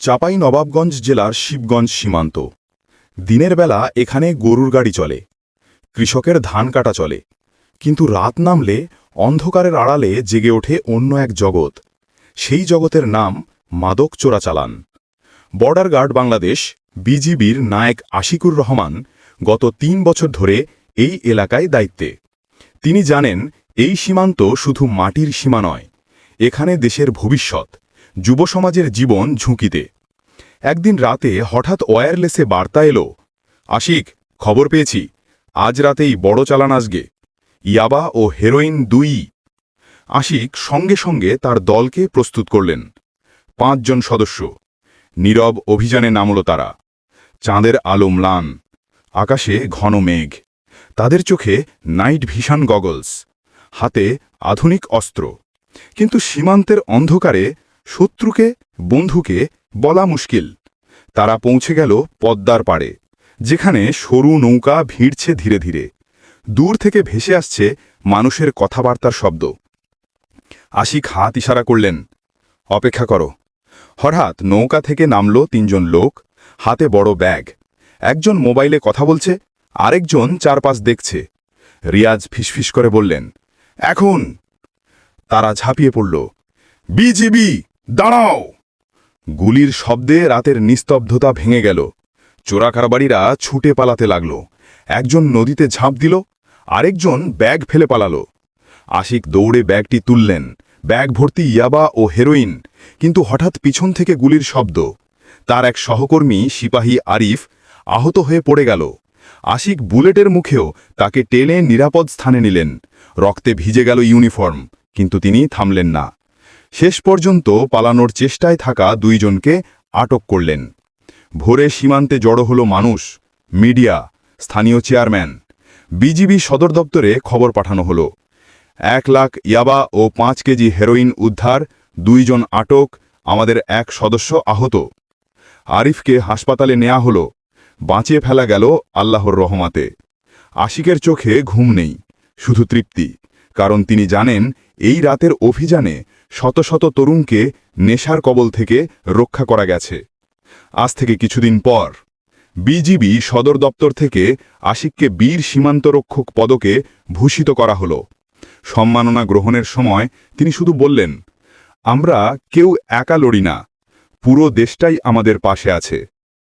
চাপাই নবাবগঞ্জ জেলার শিবগঞ্জ সীমান্ত। দিনের বেলা এখানে গরুর গাড়ি চলে, কৃষকের ধান কাটা চলে, কিন্তু রাত নামলে অন্ধকারের আড়ালে জেগে ওঠে অন্য এক জগৎ। সেই জগতের নাম মাদক চোরাচালান। বর্ডার গার্ড বাংলাদেশ, বিজিবির নায়ক আশিকুর রহমান গত তিন বছর ধরে এই এলাকায় দায়িত্বে। তিনি জানেন, এই সীমান্ত শুধু মাটির সীমা নয়, এখানে দেশের ভবিষ্যৎ। যুব সমাজের জীবন ঝুঁকিতে। একদিন রাতে হঠাৎ ওয়্যারলেসে বার্তা এলো, আশিক, খবর পেয়েছি, আজ রাতেই বড় চালান আসগে, ইয়াবা ও হেরোইন দুই। আশিক সঙ্গে সঙ্গে তার দলকে প্রস্তুত করলেন। পাঁচজন সদস্য, নীরব অভিযানে নামল তারা। চাঁদের আলো ম্লান, আকাশে ঘন মেঘ, তাদের চোখে নাইট ভিশন গগলস, হাতে আধুনিক অস্ত্র। কিন্তু সীমান্তের অন্ধকারে শত্রুকে, বন্ধুকে বলা মুশকিল। তারা পৌঁছে গেল পদ্মার পাড়ে, যেখানে সরু নৌকা ভিড়ছে ধীরে ধীরে। দূর থেকে ভেসে আসছে মানুষের কথাবার্তার শব্দ। আশিক হাত ইশারা করলেন, অপেক্ষা করো। হঠাৎ নৌকা থেকে নামল তিনজন লোক, হাতে বড় ব্যাগ। একজন মোবাইলে কথা বলছে, আরেকজন চারপাশ দেখছে। রিয়াজ ফিসফিস করে বললেন, এখন। তারা ঝাঁপিয়ে পড়ল, বিজিবি! দাঁড়াও। গুলির শব্দে রাতের নিস্তব্ধতা ভেঙে গেল। চোরাকারবাড়িরা ছুটে পালাতে লাগল। একজন নদীতে ঝাঁপ দিল, আরেকজন ব্যাগ ফেলে পালালো। আশিক দৌড়ে ব্যাগটি তুললেন। ব্যাগ ভর্তি ইয়াবা ও হেরোইন, কিন্তু হঠাৎ পিছন থেকে গুলির শব্দ। তার এক সহকর্মী, সিপাহী আরিফ, আহত হয়ে পড়ে গেল। আশিক বুলেটের মুখেও তাকে টেনে নিরাপদ স্থানে নিলেন। রক্তে ভিজে গেল ইউনিফর্ম, কিন্তু তিনি থামলেন না। শেষ পর্যন্ত পালানোর চেষ্টায় থাকা দুইজনকে আটক করলেন। ভোরে সীমান্তে জড়ো হলো মানুষ, মিডিয়া, স্থানীয় চেয়ারম্যান। বিজিবি সদর দপ্তরে খবর পাঠানো হলো। এক লাখ ইয়াবা ও পাঁচ কেজি হেরোইন উদ্ধার, দুইজন আটক, আমাদের এক সদস্য আহত। আরিফকে হাসপাতালে নেয়া হলো। বাঁচিয়ে ফেলা গেল আল্লাহর রহমাতে। আশিকের চোখে ঘুম নেই, শুধু তৃপ্তি, কারণ তিনি জানেন এই রাতের অভিযানে শত শত তরুণকে নেশার কবল থেকে রক্ষা করা গেছে। আজ থেকে কিছুদিন পর বিজিবি সদর দপ্তর থেকে আশিককে বীর সীমান্তরক্ষক পদকে ভূষিত করা হল। সম্মাননা গ্রহণের সময় তিনি শুধু বললেন, আমরা কেউ একা লড়ি না, পুরো দেশটাই আমাদের পাশে আছে।